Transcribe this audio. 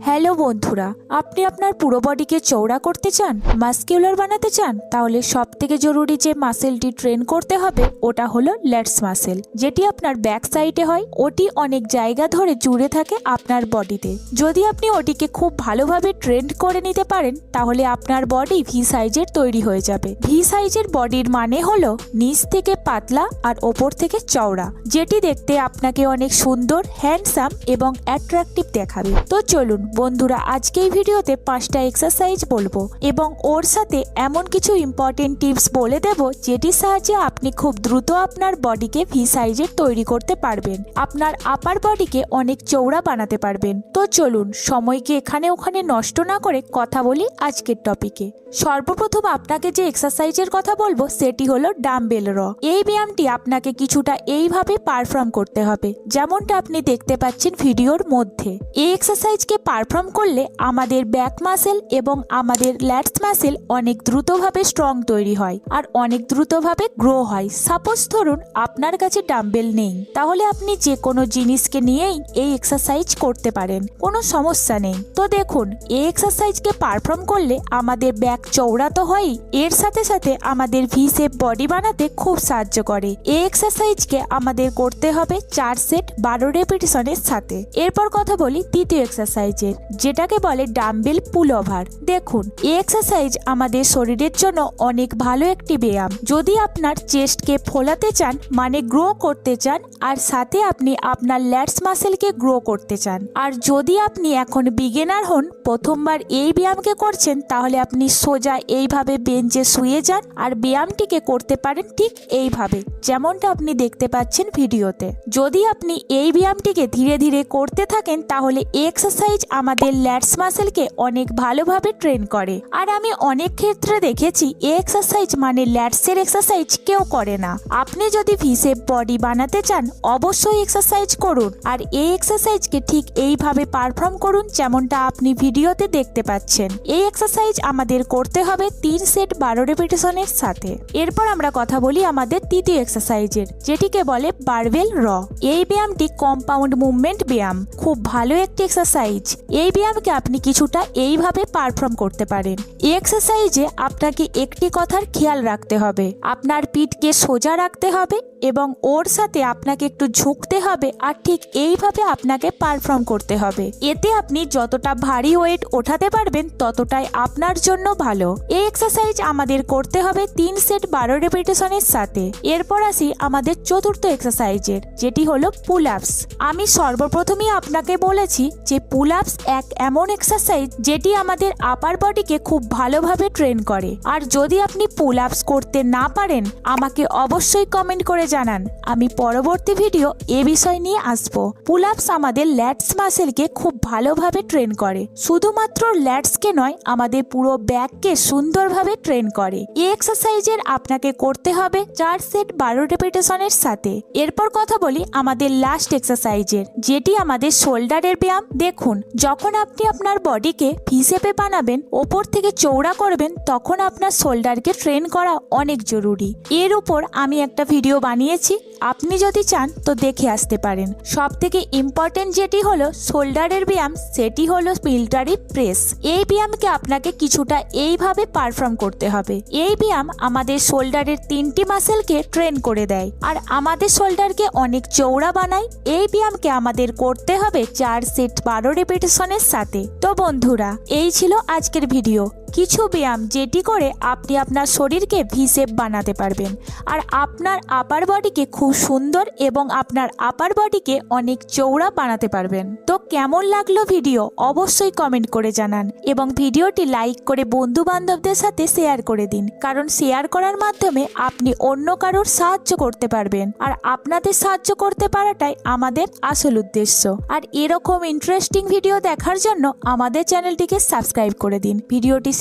Hello বন্ধুরা, আপনি আপনার পুরো বডিকে চৌড়া করতে চান, মাস্কিউলার বানাতে চান? তাহলে সব থেকে জরুরি যে মাসেলটি ট্রেন করতে হবে, ওটা হলো ল্যাটস মাসেল, যেটি আপনার ব্যাক সাইডে হয়, ওটি অনেক জায়গা ধরে জুড়ে থাকে আপনার বডিতে। যদি আপনি ওটিকে খুব ভালোভাবে ট্রেন্ড করে নিতে পারেন, তাহলে আপনার বডি ভি সাইজের তৈরি হয়ে যাবে। ভি সাইজের বডির মানে হলো নিচ থেকে পাতলা আর ওপর থেকে চওড়া, যেটি দেখতে আপনাকে অনেক সুন্দর, হ্যান্ডসাম এবং অ্যাট্রাকটিভ দেখাবে। তো চলুন বন্ধুরা, আজকে এই ভিডিওতে পাঁচটা এক্সারসাইজ বলব এবং ওর সাথে এমন কিছু ইম্পর্টেন্ট টিপস বলে দেব যেটির সাহায্যে আপনি খুব দ্রুত আপনার বডিকে ভি সাইজের তৈরি করতে পারবেন। আপনার আপার বডিকে অনেক চৌড়া বানাতে পারবেন। তো চলুন, সময়কে এখানে ওখানে নষ্ট না করে কথা বলি আজকের টপিকে সর্বপ্রথম আপনাকে যে এক্সারসাইজের কথা বলব, সেটি হলো ডাম্বেল র এই ব্যায়ামটি আপনাকে কিছুটা এইভাবে পারফর্ম করতে হবে, যেমনটা আপনি দেখতে পাচ্ছেন ভিডিওর মধ্যে। এই এক্সারসাইজকে পারফর্ম করলে আমাদের ব্যাক মাসেল এবং আমাদের ল্যাটস মাসেল অনেক দ্রুতভাবে স্ট্রং তৈরি হয় আর অনেক দ্রুতভাবে গ্রো হয়। সাপোজ ধরুন আপনার কাছে ডাম্বেল নেই, তাহলে আপনি যে কোনো জিনিসকে নিয়েই এই এক্সারসাইজ করতে পারেন, কোনো সমস্যা নেই। তো দেখুন, এই এক্সারসাইজকে পারফর্ম করলে আমাদের ব্যাক চৌড়া তো হয়ই, এর সাথে সাথে আমাদের ভি বডি বানাতে খুব সাহায্য করে। এই এক্সারসাইজকে আমাদের করতে হবে চার সেট বারো রেপিটেশনের সাথে। এরপর কথা বলি তৃতীয় এক্সারসাইজের যেটাকে বলে ডাম্বেল পুল ওভার দেখুন, এই এক্সারসাইজ আমাদের শরীরের জন্য অনেক ভালো একটি ব্যায়াম। যদি আপনার চেস্টকে ফোলাতে চান মানে গ্রো করতে চান, আর সাথে আপনি আপনার ল্যাটস মাসেলকে গ্রো করতে চান। আর যদি আপনি এখন বিগিনার হন, প্রথমবার এই ব্যায়ামকে করছেন, তাহলে আপনি সোজা এইভাবে বেঞ্চে শুয়ে যান, আর ব্যায়ামটিকে করতে পারেন ঠিক এইভাবে, যেমনটা আপনি দেখতে পাচ্ছেন ভিডিওতে। যদি আপনি এই ব্যায়ামটিকে ধীরে ধীরে করতে থাকেন, তাহলে এক্সারসাইজ আমাদের ল্যাটস মাসেলকে অনেক ভালোভাবে ট্রেন করে। আর আমি অনেক ক্ষেত্রে দেখেছি এই এক্সারসাইজ মানে ল্যাটসের এক্সারসাইজ কেউ করে না। আপনি যদি ভিসেপ বডি বানাতে চান, অবশ্যই এক্সারসাইজ করুন। আর এই এক্সারসাইজকে ঠিক এইভাবে পারফর্ম করুন, যেমনটা আপনি ভিডিওতে দেখতে পাচ্ছেন। এই এক্সারসাইজ আমাদের করতে হবে তিন সেট বারো রেপিটেশনের সাথে। এরপর আমরা কথা বলি আমাদের তৃতীয় এক্সারসাইজের যেটিকে বলে বারবেল র এই ব্যায়ামটি কম্পাউন্ড মুভমেন্ট ব্যায়াম। খুব ভালো একটি এক্সারসাইজ এই ব্যায়ামকে আপনি কিছুটা এইভাবে পারফর্ম করতে পারেন। এক্সারসাইজে আপনাকে একটি কথার খেয়াল রাখতে হবে। আপনার পিঠকে সোজা রাখতে হবে এবং ওর সাথে আপনাকে একটু ঝুঁকতে হবে আর ঠিক এইভাবে আপনাকে পারফর্ম করতে হবে। এতে আপনি যতটা ভারী ওয়েট ওঠাতে পারবেন, ততটাই আপনার জন্য ভালো। এই এক্সারসাইজ আমাদের করতে হবে তিন সেট বারো রেপিটেশনের সাথে। এরপর আসি আমাদের চতুর্থ এক্সারসাইজের যেটি হলো পুল আপস আমি সর্বপ্রথমই আপনাকে বলেছি যে পুল আপস এক এমন এক্সারসাইজ যেটি আমাদের আপার বডিকে খুব ভালোভাবে ট্রেন করে। আর যদি আপনি পুল আপস করতে না পারেন, আমাকে অবশ্যই কমেন্ট করে জানান। আমি পরবর্তী ভিডিও এ বিষয় নিয়ে আসব। পুল আপস আমাদের ল্যাটস মাসেলকে খুব ভালোভাবে ট্রেন করে। শুধুমাত্র ল্যাটসকে নয়, আমাদের পুরো ব্যাককে সুন্দরভাবে ট্রেন করে। এই এক্সারসাইজের আপনাকে করতে হবে চার সেট বারো রেপিটেশনের সাথে। এরপর কথা বলি আমাদের লাস্ট এক্সারসাইজের যেটি আমাদের শোল্ডারের ব্যায়াম। দেখুন যখন আপনি আপনার বডিকে ভিসেপে বানাবেন, ওপর থেকে চৌড়া করবেন, তখন আপনার শোল্ডারকে ট্রেন করা অনেক জরুরি। এর উপর আমি একটা ভিডিও বানিয়েছি, আপনি যদি চান তো দেখে আসতে পারেন। সব থেকে ইম্পর্টেন্ট যেটি হলো, শোল্ডারের ব্যায়াম, সেটি হলো মিলিটারি প্রেস। এই ব্যায়ামকে আপনাকে কিছুটা এইভাবে পারফর্ম করতে হবে। এই ব্যায়াম আমাদের শোল্ডারের তিনটি মাসেলকে ট্রেন করে দেয়। আর আমাদের শোল্ডারকে অনেক চৌড়া বানায়। এই ব্যায়ামকে আমাদের করতে হবে চার সেট বারো রেপিটেশনের সাথে। তো বন্ধুরা এই ছিল আজকের ভিডিও। কিছু ব্যায়াম যেটি করে আপনি আপনার শরীরকে ভিসেপ বানাতে পারবেন। আর আপনার আপার বডিকে খুব সুন্দর এবং আপনার আপার বডিকে অনেক চৌড়া বানাতে পারবেন। তো কেমন লাগল ভিডিও অবশ্যই কমেন্ট করে জানান এবং ভিডিওটি লাইক করে বন্ধু বান্ধবদের সাথে শেয়ার করে দিন। কারণ শেয়ার করার মাধ্যমে আপনি অন্য কারোর সাহায্য করতে পারবেন। আর আপনাদের সাহায্য করতে পারাটাই আমাদের আসল উদ্দেশ্য। আর এরকম ইন্টারেস্টিং ভিডিও দেখার জন্য আমাদের চ্যানেলটিকে সাবস্ক্রাইব করে দিন। ভিডিওটি